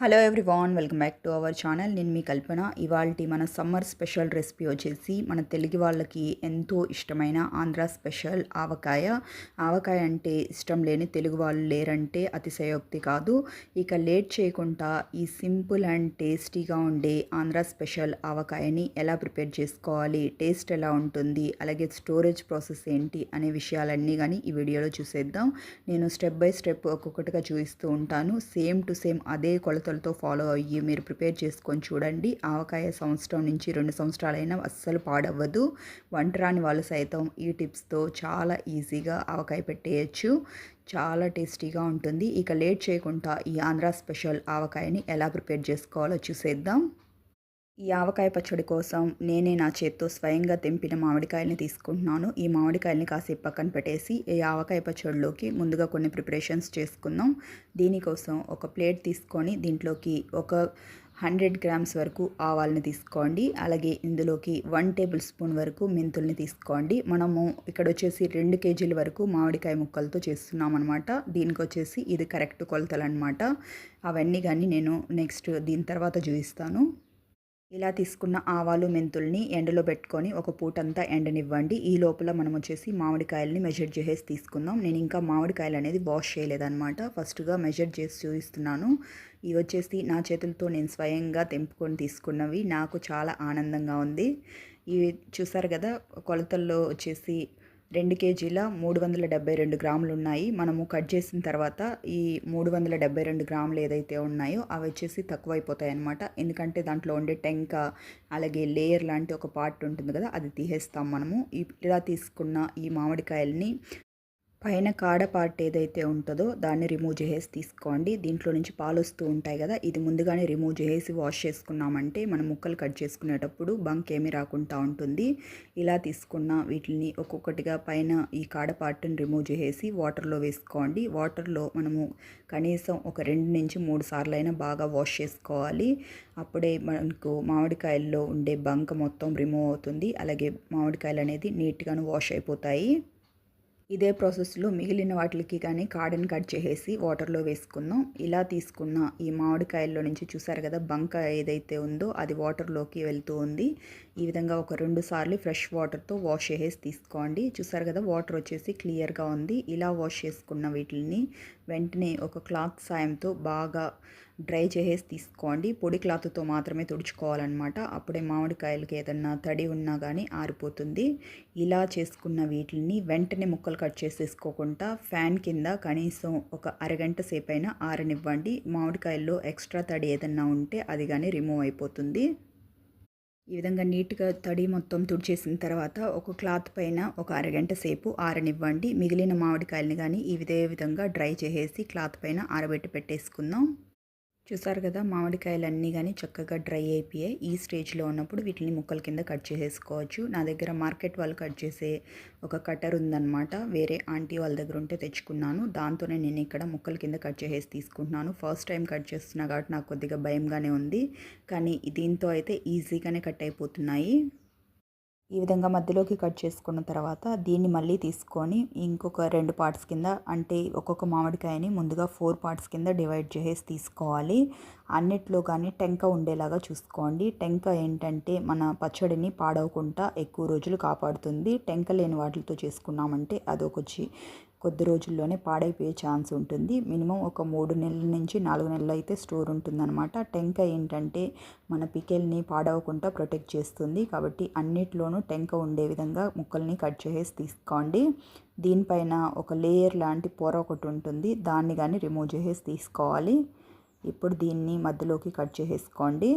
Hello everyone welcome back to our channel నేను మీ కల్పన. ఇవాళ మన సమ్మర్ స్పెషల్ రెసిపీ వచ్చేసి మన తెలుగు వాళ్ళకి ఎంతో ఇష్టమైన ఆంధ్ర స్పెషల్ ఆవకాయ. ఆవకాయ అంటే ఇష్టం లేని తెలుగు వాళ్ళు లేరంటే అతిశయోక్తి కాదు. ఇక లేట్ చేయకుండా ఈ సింపుల్ అండ్ టేస్టీగా ఉండే ఆంధ్ర స్పెషల్ ఆవకాయని ఎలా ప్రిపేర్ చేసుకోవాలి టేస్ట్ ఎలా ఉంటుంది అలాగే స్టోరేజ్ ప్రాసెస్ ఏంటి అనే విషయాలన్నీ కానీ ఈ వీడియోలో చూసేద్దాం. నేను స్టెప్ బై స్టెప్ ఒక్కొక్కటిగా చూపిస్తూ ఉంటాను. సేమ్ టు సేమ్ అదే జాగ్రత్తలతో ఫాలో అయ్యి మీరు ప్రిపేర్ చేసుకొని చూడండి. ఆవకాయ సంవత్సరం నుంచి రెండు సంవత్సరాలైనా అస్సలు పాడవ్వదు. వంట రాని వాళ్ళు సైతం ఈ టిప్స్తో చాలా ఈజీగా ఆవకాయ పెట్టేయచ్చు. చాలా టేస్టీగా ఉంటుంది. ఇక లేట్ చేయకుండా ఈ ఆంధ్ర స్పెషల్ ఆవకాయని ఎలా ప్రిపేర్ చేసుకోవాలో చూసేద్దాం. ఈ ఆవకాయ పచ్చడి కోసం నేనే నా చేత్తో స్వయంగా తెంపిన మామిడికాయల్ని తీసుకుంటున్నాను. ఈ మామిడికాయల్ని కాసేపు పక్కన పెట్టేసి ఈ ఆవకాయ పచ్చడిలోకి ముందుగా కొన్ని ప్రిపరేషన్స్ చేసుకుందాం. దీనికోసం ఒక ప్లేట్ తీసుకొని దీంట్లోకి ఒక హండ్రెడ్ గ్రామ్స్ వరకు ఆవాల్ని తీసుకోండి. అలాగే ఇందులోకి వన్ టేబుల్ స్పూన్ వరకు మెంతుల్ని తీసుకోండి. మనము ఇక్కడ వచ్చేసి రెండు కేజీల వరకు మామిడికాయ ముక్కలతో చేస్తున్నాం అనమాట దీనికి వచ్చేసి ఇది కరెక్ట్ కొలతలు అనమాట అవన్నీ కానీ నేను నెక్స్ట్ దీని తర్వాత చూపిస్తాను. ఇలా తీసుకున్న ఆవాలు మెంతుల్ని ఎండలో పెట్టుకొని ఒక పూటంతా ఎండనివ్వండి. ఈ లోపల మనం వచ్చేసి మామిడికాయలని మెజర్ చేసేసి తీసుకుందాం. నేను ఇంకా మామిడికాయలు అనేది వాష్ చేయలేదన్నమాట. ఫస్ట్గా మెజర్ చేసి చూపిస్తున్నాను. ఇవి వచ్చేసి నా చేతులతో నేను స్వయంగా తెంపుకొని తీసుకున్నవి. నాకు చాలా ఆనందంగా ఉంది. ఇవి చూసారు కదా కొలతల్లో వచ్చేసి రెండు కేజీల మూడు వందల డెబ్బై రెండు గ్రాములు ఉన్నాయి మనము కట్ చేసిన తర్వాత ఈ మూడు వందల డెబ్బై రెండు గ్రాములు ఏదైతే ఉన్నాయో అవి వచ్చేసి తక్కువైపోతాయి అనమాట ఎందుకంటే దాంట్లో ఉండే టెంక అలాగే లేయర్ లాంటి ఒక పార్ట్ ఉంటుంది కదా అది తీసేస్తాం మనము. ఇలా తీసుకున్న ఈ మామిడికాయల్ని పైన కాడ పార్ట్ ఏదైతే ఉంటుందో దాన్ని రిమూవ్ చేసేసి తీసుకోండి. దీంట్లో నుంచి పాలు వస్తూ ఉంటాయి కదా ఇది ముందుగానే రిమూవ్ చేసి వాష్ చేసుకున్నామంటే మనం ముక్కలు కట్ చేసుకునేటప్పుడు బంక్ ఏమీ రాకుండా ఉంటుంది. ఇలా తీసుకున్న వీటిని ఒక్కొక్కటిగా పైన ఈ కాడ పార్ట్ని రిమూవ్ చేసేసి వాటర్లో వేసుకోండి. వాటర్లో మనము కనీసం ఒక రెండు నుంచి మూడు సార్లు అయినా బాగా వాష్ చేసుకోవాలి. అప్పుడే మనకు మామిడికాయల్లో ఉండే బంక్ మొత్తం రిమూవ్ అవుతుంది. అలాగే మామిడికాయలు అనేది నీట్గాను వాష్ అయిపోతాయి. ఇదే ప్రాసెస్లో మిగిలిన వాటికి కానీ కాడని కట్ చేసేసి వాటర్లో వేసుకుందాం. ఇలా తీసుకున్న ఈ మామిడికాయల్లో నుంచి చూసారు కదా బంక ఏదైతే ఉందో అది వాటర్లోకి వెళ్తూ ఉంది. ఈ విధంగా ఒక రెండు సార్లు ఫ్రెష్ వాటర్తో వాష్ చేసేసి తీసుకోండి. చూసారు కదా వాటర్ వచ్చేసి క్లియర్గా ఉంది. ఇలా వాష్ చేసుకున్న వీటిని వెంటనే ఒక క్లాత్ సాయంతో బాగా డ్రై చేసేసి తీసుకోండి. పొడి క్లాత్తో మాత్రమే తుడుచుకోవాలన్నమాట. అప్పుడే మామిడికాయలకి ఏదన్నా తడి ఉన్నా కానీ ఆరిపోతుంది. ఇలా చేసుకున్న వీటిని వెంటనే ముక్కలు కట్ చేసేసుకోకుండా ఫ్యాన్ కింద కనీసం ఒక అరగంట సేపు అయినా ఆరనివ్వండి. మామిడికాయల్లో ఎక్స్ట్రా తడి ఏదన్నా ఉంటే అది కానీ రిమూవ్ అయిపోతుంది. ఈ విధంగా నీట్గా తడి మొత్తం తుడిచేసిన తర్వాత ఒక క్లాత్ పైన ఒక అరగంట సేపు ఆరనివ్వండి. మిగిలిన మామిడికాయలని కానీ ఈ విధే విధంగా డ్రై చేసేసి క్లాత్ పైన ఆరబెట్టి పెట్టేసుకుందాం. చూసారు కదా మామిడికాయలు అన్నీ కానీ చక్కగా డ్రై అయిపోయాయి. ఈ స్టేజ్లో ఉన్నప్పుడు వీటిని ముక్కల కింద కట్ చేసేసుకోవచ్చు. నా దగ్గర మార్కెట్ వాళ్ళు కట్ చేసే ఒక కటర్ ఉందన్నమాట. వేరే ఆంటీ వాళ్ళ దగ్గర ఉంటే తెచ్చుకున్నాను. దాంతోనే నేను ఇక్కడ ముక్కల కింద కట్ చేసేసి తీసుకుంటున్నాను. ఫస్ట్ టైం కట్ చేస్తున్నా కాబట్టి నాకు కొద్దిగా భయంగానే ఉంది. కానీ దీంతో అయితే ఈజీగానే కట్ అయిపోతున్నాయి. ఈ విధంగా మధ్యలోకి కట్ చేసుకున్న తర్వాత దీన్ని మళ్ళీ తీసుకొని ఇంకొక రెండు పార్ట్స్ కింద అంటే ఒక్కొక్క మామిడికాయని ముందుగా ఫోర్ పార్ట్స్ కింద డివైడ్ చేసేసి తీసుకోవాలి. అన్నిట్లో కానీ టెంక ఉండేలాగా చూసుకోండి. టెంక ఏంటంటే మన పచ్చడిని పాడవకుండా ఎక్కువ రోజులు కాపాడుతుంది. టెంక లేని వాటితో చేసుకున్నామంటే అదొకొచ్చి కొద్ది రోజుల్లోనే పాడైపోయే ఛాన్స్ ఉంటుంది. మినిమం ఒక మూడు నెలల నుంచి నాలుగు నెలలు అయితే స్టోర్ ఉంటుందన్నమాట. టెంక ఏంటంటే మన పికెల్ని పాడవకుండా ప్రొటెక్ట్ చేస్తుంది. కాబట్టి అన్నిట్లోనూ టెంక ఉండే విధంగా ముక్కల్ని కట్ చేసేసి తీసుకోండి. దీనిపైన ఒక లేయర్ లాంటి పొర ఒకటి ఉంటుంది. దాన్ని కానీ రిమూవ్ చేసేసి తీసుకోవాలి. ఇప్పుడు దీన్ని మధ్యలోకి కట్ చేసేసుకోండి.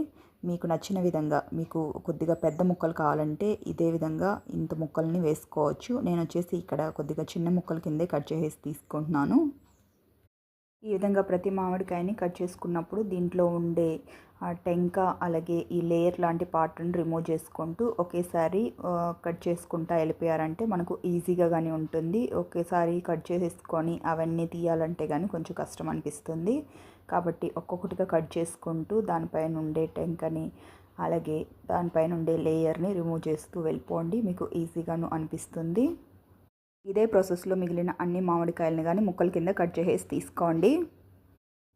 మీకు నచ్చిన విధంగా మీకు కొద్దిగా పెద్ద ముక్కలు కావాలంటే ఇదే విధంగా ఇంత ముక్కల్ని వేసుకోవచ్చు. నేను వచ్చేసి ఇక్కడ కొద్దిగా చిన్న ముక్కల కిందే కట్ చేసి తీసుకుంటున్నాను. ఈ విధంగా ప్రతి మామిడికాయని కట్ చేసుకున్నప్పుడు దీంట్లో ఉండే టెంక అలాగే ఈ లేయర్ లాంటి పార్ట్ని రిమూవ్ చేసుకుంటూ ఒకేసారి కట్ చేసుకుంటా వెళ్ళిపోయారంటే మనకు ఈజీగా కానీ ఉంటుంది. ఒకేసారి కట్ చేసేసుకొని అవన్నీ తీయాలంటే కానీ కొంచెం కష్టం అనిపిస్తుంది. కాబట్టి ఒక్కొక్కటిగా కట్ చేసుకుంటూ దానిపైన ఉండే టెంకని అలాగే దానిపైన ఉండే లేయర్ని రిమూవ్ చేస్తూ వెళ్ళిపోండి. మీకు ఈజీగాను అనిపిస్తుంది. ఇదే ప్రాసెస్లో మిగిలిన అన్ని మామిడికాయలని కానీ ముక్కల కింద కట్ చేసేసి తీసుకోండి.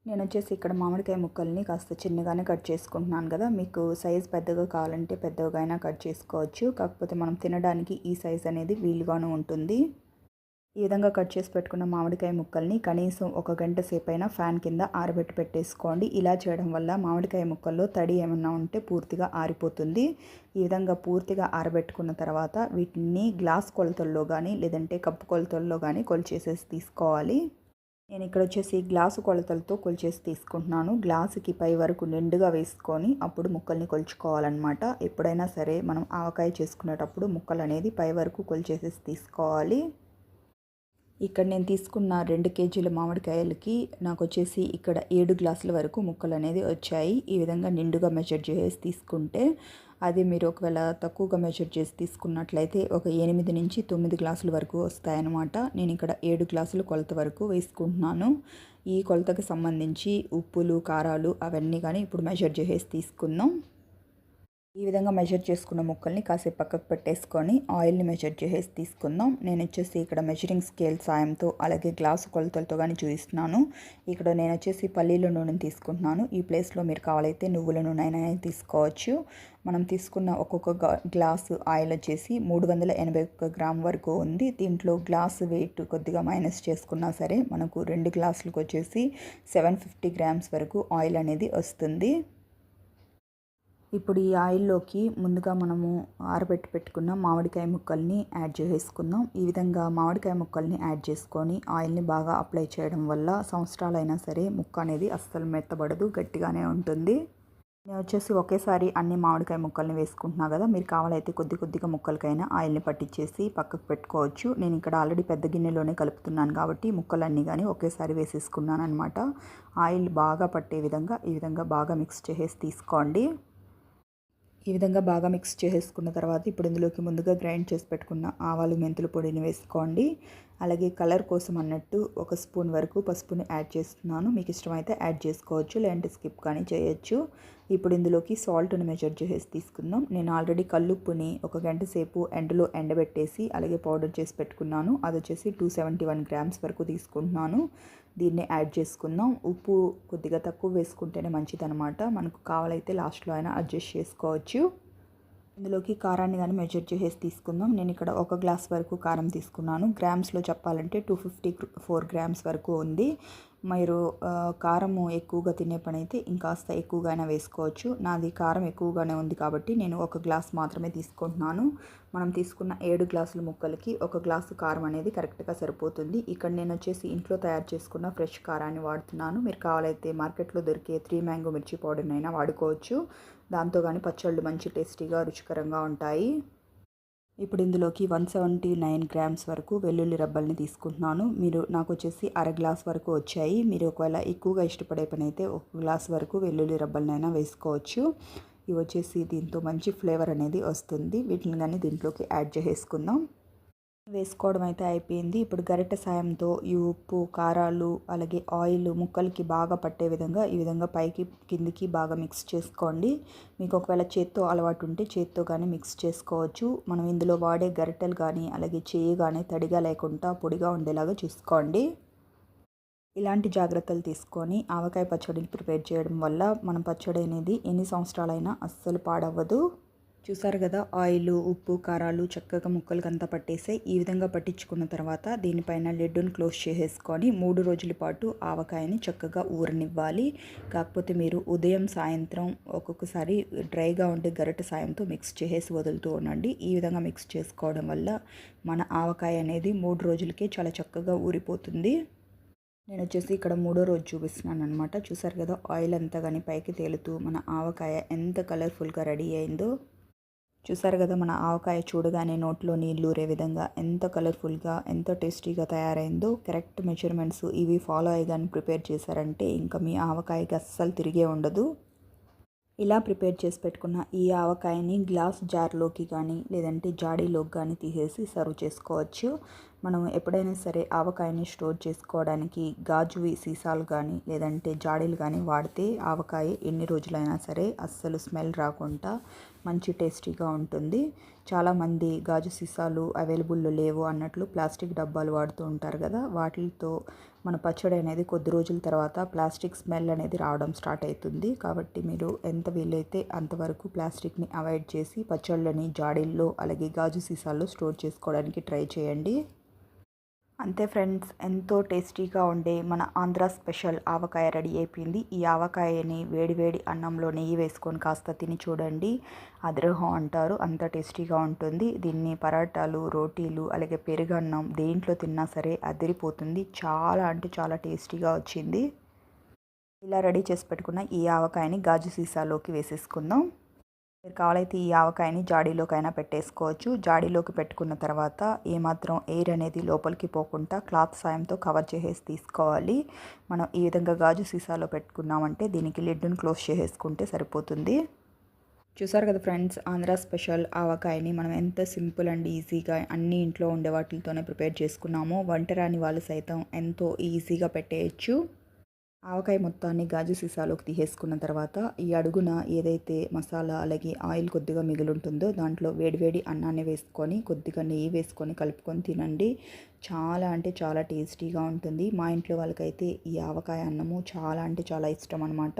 నేను వచ్చేసి ఇక్కడ మామిడికాయ ముక్కల్ని కాస్త చిన్నగానే కట్ చేసుకుంటున్నాను కదా. మీకు సైజ్ పెద్దగా కావాలంటే పెద్దగా అయినా కట్ చేసుకోవచ్చు. కాకపోతే మనం తినడానికి ఈ సైజ్ అనేది వీలుగానే ఉంటుంది. ఈ విధంగా కట్ చేసి పెట్టుకున్న మామిడికాయ ముక్కల్ని కనీసం ఒక గంట సేపు అయినా ఫ్యాన్ కింద ఆరబెట్టి పెట్టేసుకోండి. ఇలా చేయడం వల్ల మామిడికాయ ముక్కల్లో తడి ఏమన్నా ఉంటే పూర్తిగా ఆరిపోతుంది. ఈ విధంగా పూర్తిగా ఆరబెట్టుకున్న తర్వాత వీటిని గ్లాస్ కొలతల్లో కానీ లేదంటే కప్పు కొలతల్లో కానీ కొలిచేసేసి తీసుకోవాలి. నేను ఇక్కడ వచ్చేసి గ్లాసు కొలతలతో కొలిచేసి తీసుకుంటున్నాను. గ్లాసుకి పై వరకు నిండుగా వేసుకొని అప్పుడు ముక్కల్ని కొలుచుకోవాలన్నమాట. ఎప్పుడైనా సరే మనం ఆవకాయ చేసుకునేటప్పుడు ముక్కలు అనేది పై వరకు కొలిచేసేసి తీసుకోవాలి. ఇక్కడ నేను తీసుకున్న రెండు కేజీల మామిడికాయలకి నాకు వచ్చేసి ఇక్కడ ఏడు గ్లాసుల వరకు ముక్కలు అనేది వచ్చాయి. ఈ విధంగా నిండుగా మెజర్ చేసి తీసుకుంటే అది మీరు ఒకవేళ తక్కువగా మెజర్ చేసి తీసుకున్నట్లయితే ఒక ఎనిమిది నుంచి తొమ్మిది గ్లాసుల వరకు వస్తాయన్నమాట. నేను ఇక్కడ ఏడు గ్లాసుల కొలత వరకు వేసుకుంటున్నాను. ఈ కొలతకు సంబంధించి ఉప్పులు కారాలు అవన్నీ కానీ ఇప్పుడు మెజర్ చేసి తీసుకుందాం. ఈ విధంగా మెజర్ చేసుకున్న ముక్కల్ని కాసేపు పక్కకు పెట్టేసుకొని ఆయిల్ని మెజర్ చేసేసి తీసుకుందాం. నేను వచ్చేసి ఇక్కడ మెజరింగ్ స్కేల్ సాయంతో అలాగే గ్లాసు కొలతలతో కానీ చూపిస్తున్నాను. ఇక్కడ నేను వచ్చేసి పల్లీల నూనెని తీసుకుంటున్నాను. ఈ ప్లేస్లో మీరు కావాలైతే నువ్వుల నూనె అయినా తీసుకోవచ్చు. మనం తీసుకున్న ఒక్కొక్క గ్లాసు ఆయిల్ వచ్చేసి మూడు వందల ఎనభై ఒక్క గ్రామ్ వరకు ఉంది. దీంట్లో గ్లాసు వెయిట్ కొద్దిగా మైనస్ చేసుకున్నా సరే మనకు రెండు గ్లాసులకు వచ్చేసి సెవెన్ ఫిఫ్టీ గ్రామ్స్ వరకు ఆయిల్ అనేది వస్తుంది. ఇప్పుడు ఈ ఆయిల్లోకి ముందుగా మనము ఆరబెట్టి పెట్టుకున్న మామిడికాయ ముక్కల్ని యాడ్ చేసేసుకుందాం. ఈ విధంగా మామిడికాయ ముక్కల్ని యాడ్ చేసుకొని ఆయిల్ని బాగా అప్లై చేయడం వల్ల సంవత్సరాలైనా సరే ముక్క అనేది అస్సలు మెత్తబడదు గట్టిగానే ఉంటుంది. నేను వచ్చేసి ఒకేసారి అన్ని మామిడికాయ ముక్కల్ని వేసుకుంటున్నా కదా మీరు కావాలైతే కొద్ది కొద్దిగా ముక్కలకైనా ఆయిల్ని పట్టించేసి పక్కకు పెట్టుకోవచ్చు. నేను ఇక్కడ ఆల్రెడీ పెద్ద గిన్నెలోనే కలుపుతున్నాను కాబట్టి ముక్కలన్నీ కానీ ఒకేసారి వేసేసుకున్నాను అనమాట ఆయిల్ బాగా పట్టే విధంగా ఈ విధంగా బాగా మిక్స్ చేసేసి తీసుకోండి. ఈ విధంగా బాగా మిక్స్ చేసుకున్న తర్వాత ఇప్పుడు ఇందులోకి ముందుగా గ్రైండ్ చేసి పెట్టుకున్న ఆవాలు మెంతుల పొడిని వేసుకోండి. అలాగే కలర్ కోసం అన్నట్టు ఒక స్పూన్ వరకు పసుపుని యాడ్ చేస్తున్నాను. మీకు ఇష్టమైతే యాడ్ చేసుకోవచ్చు లేదంటే స్కిప్ కానీ చేయొచ్చు. ఇప్పుడు ఇందులోకి సాల్ట్ని మెజర్ చేసి తీసుకుందాం. నేను ఆల్రెడీ కల్లుప్పుని ఒక గంట సేపు ఎండలో ఎండబెట్టేసి అలాగే పౌడర్ చేసి పెట్టుకున్నాను. అది వచ్చేసి టూ సెవెంటీ వన్ గ్రామ్స్ వరకు తీసుకుంటున్నాను. దీన్ని యాడ్ చేసుకుందాం. ఉప్పు కొద్దిగా తక్కువ వేసుకుంటేనే మంచిదనమాట మనకు కావాలైతే లాస్ట్లో అయినా అడ్జస్ట్ చేసుకోవచ్చు. ఇందులోకి కారాన్ని కానీ మెజర్ చేసేసి తీసుకుందాం. నేను ఇక్కడ ఒక గ్లాస్ వరకు కారం తీసుకున్నాను. గ్రామ్స్లో చెప్పాలంటే టూ ఫిఫ్టీ ఫోర్ గ్రామ్స్ వరకు ఉంది. మీరు కారము ఎక్కువగా తినే పని అయితే ఇంకాస్త ఎక్కువగానే వేసుకోవచ్చు. నాది కారం ఎక్కువగానే ఉంది కాబట్టి నేను ఒక గ్లాస్ మాత్రమే తీసుకుంటున్నాను. మనం తీసుకున్న ఏడు గ్లాసుల ముక్కలకి ఒక గ్లాసు కారం అనేది కరెక్ట్గా సరిపోతుంది. ఇక్కడ నేను వచ్చేసి ఇంట్లో తయారు చేసుకున్న ఫ్రెష్ కారాన్ని వాడుతున్నాను. మీరు కావాలైతే మార్కెట్లో దొరికే త్రీ మ్యాంగో మిర్చి పౌడర్నైనా వాడుకోవచ్చు. దాంతో కానీ పచ్చళ్ళు మంచి టేస్టీగా రుచికరంగా ఉంటాయి. ఇప్పుడు ఇందులోకి వన్ సెవెంటీ నైన్ గ్రామ్స్ వరకు వెల్లుల్లి రబ్బల్ని తీసుకుంటున్నాను. మీరు నాకు వచ్చేసి అర గ్లాస్ వరకు వచ్చాయి. మీరు ఒకవేళ ఎక్కువగా ఇష్టపడే పని అయితే ఒక గ్లాస్ వరకు వెల్లుల్లి రబ్బలనైనా వేసుకోవచ్చు. ఇవి వచ్చేసి దీంతో మంచి ఫ్లేవర్ అనేది వస్తుంది. వీటిని కానీ దీంట్లోకి యాడ్ చేసేసుకుందాం వేసుకోవడం అయితే అయిపోయింది. ఇప్పుడు గరిటె సాయంతో ఈ ఉప్పు కారాలు అలాగే ఆయిల్ ముక్కలకి బాగా పట్టే విధంగా ఈ విధంగా పైకి కిందికి బాగా మిక్స్ చేసుకోండి. మీకు ఒకవేళ చేత్తో అలవాటు ఉంటే చేత్తో కానీ మిక్స్ చేసుకోవచ్చు. మనం ఇందులో వాడే గరిటెలు కానీ అలాగే చేయి కానీ తడిగా లేకుండా పొడిగా ఉండేలాగా చూసుకోండి. ఇలాంటి జాగ్రత్తలు తీసుకొని ఆవకాయ పచ్చడిని ప్రిపేర్ చేయడం వల్ల మన పచ్చడి అనేది ఎన్ని సంవత్సరాలైనా అస్సలు పాడవ్వదు. చూసారు కదా ఆయిల్ ఉప్పు కారాలు చక్కగా ముక్కలు అంతా పట్టేసే ఈ విధంగా పట్టించుకున్న తర్వాత దీనిపైన లెడ్డును క్లోజ్ చేసేసుకొని మూడు రోజుల పాటు ఆవకాయని చక్కగా ఊరనివ్వాలి. కాకపోతే మీరు ఉదయం సాయంత్రం ఒక్కొక్కసారి డ్రైగా ఉండే గరిట సాయంతో మిక్స్ చేసేసి వదులుతూ ఉండండి. ఈ విధంగా మిక్స్ చేసుకోవడం వల్ల మన ఆవకాయ అనేది మూడు రోజులకే చాలా చక్కగా ఊరిపోతుంది. నేను వచ్చేసి ఇక్కడ మూడో రోజు చూపిస్తున్నాను అనమాట చూసారు కదా ఆయిల్ అంతా కానీ పైకి తేలుతూ మన ఆవకాయ ఎంత కలర్ఫుల్గా రెడీ అయిందో. చూసారు కదా మన ఆవకాయ చూడగానే నోట్లో నీళ్ళు ఊరే విధంగా ఎంత కలర్ఫుల్గా ఎంత టేస్టీగా తయారైందో కరెక్ట్ మెజర్మెంట్స్ ఇవి ఫాలో అయ్యి ప్రిపేర్ చేశారంటే ఇంకా మీ ఆవకాయకి అస్సలు తిరిగే ఉండదు. ఇలా ప్రిపేర్ చేసి పెట్టుకున్న ఈ ఆవకాయని గ్లాస్ జార్లోకి కానీ లేదంటే జాడీలోకి కానీ తీసేసి సర్వ్ చేసుకోవచ్చు. మనం ఎప్పుడైనా సరే ఆవకాయని స్టోర్ చేసుకోవడానికి గాజువి సీసాలు కానీ లేదంటే జాడీలు కానీ వాడితే ఆవకాయ ఎన్ని రోజులైనా సరే అస్సలు స్మెల్ రాకుండా మంచి టేస్టీగా ఉంటుంది. చాలామంది గాజు సీసాలు అవైలబుల్లో లేవు అన్నట్లు ప్లాస్టిక్ డబ్బాలు వాడుతూ ఉంటారు కదా. వాటితో మన పచ్చడి అనేది కొద్ది రోజుల తర్వాత ప్లాస్టిక్ స్మెల్ అనేది రావడం స్టార్ట్ అవుతుంది. కాబట్టి మీరు ఎంత వీలైతే అంతవరకు ప్లాస్టిక్ని అవాయిడ్ చేసి పచ్చళ్ళని జాడీల్లో అలాగే గాజు సీసాల్లో స్టోర్ చేసుకోవడానికి ట్రై చేయండి. అంతే ఫ్రెండ్స్ ఎంతో టేస్టీగా ఉండే మన ఆంధ్ర స్పెషల్ ఆవకాయ రెడీ అయిపోయింది. ఈ ఆవకాయని వేడివేడి అన్నంలో నెయ్యి వేసుకొని కాస్త తిని చూడండి. అద్రహం అంటారు అంత టేస్టీగా ఉంటుంది. దీన్ని పరాటాలు రోటీలు అలాగే పెరుగన్నం దేంట్లో తిన్నా సరే అదిరిపోతుంది. చాలా అంటే చాలా టేస్టీగా వచ్చింది. ఇలా రెడీ చేసి పెట్టుకున్న ఈ ఆవకాయని గాజు సీసాలోకి వేసేసుకుందాం. మీరు కావాలైతే ఈ ఆవకాయని జాడీలోకైనా పెట్టేసుకోవచ్చు. జాడీలోకి పెట్టుకున్న తర్వాత ఏమాత్రం ఎయిర్ అనేది లోపలికి పోకుండా క్లాత్ సాయంతో కవర్ చేసేసి తీసుకోవాలి. మనం ఈ విధంగా గాజు సీసాలో పెట్టుకున్నామంటే దీనికి లిడ్డును క్లోజ్ చేసేసుకుంటే సరిపోతుంది. చూసారు కదా ఫ్రెండ్స్ ఆంధ్ర స్పెషల్ ఆవకాయని మనం ఎంత సింపుల్ అండ్ ఈజీగా అన్ని ఇంట్లో ఉండే వాటితోనే ప్రిపేర్ చేసుకున్నామో వంట రాని వాళ్ళు సైతం ఎంతో ఈజీగా పెట్టేయచ్చు. ఆవకాయ మొత్తాన్ని గాజు సీసాలోకి తీసేసుకున్న తర్వాత ఈ అడుగున ఏదైతే మసాలా అలాగే ఆయిల్ కొద్దిగా మిగులుంటుందో దాంట్లో వేడివేడి అన్నాన్ని వేసుకొని కొద్దిగా నెయ్యి వేసుకొని కలుపుకొని తినండి. చాలా అంటే చాలా టేస్టీగా ఉంటుంది. మా ఇంట్లో వాళ్ళకైతే ఈ ఆవకాయ అన్నము చాలా అంటే చాలా ఇష్టం అనమాట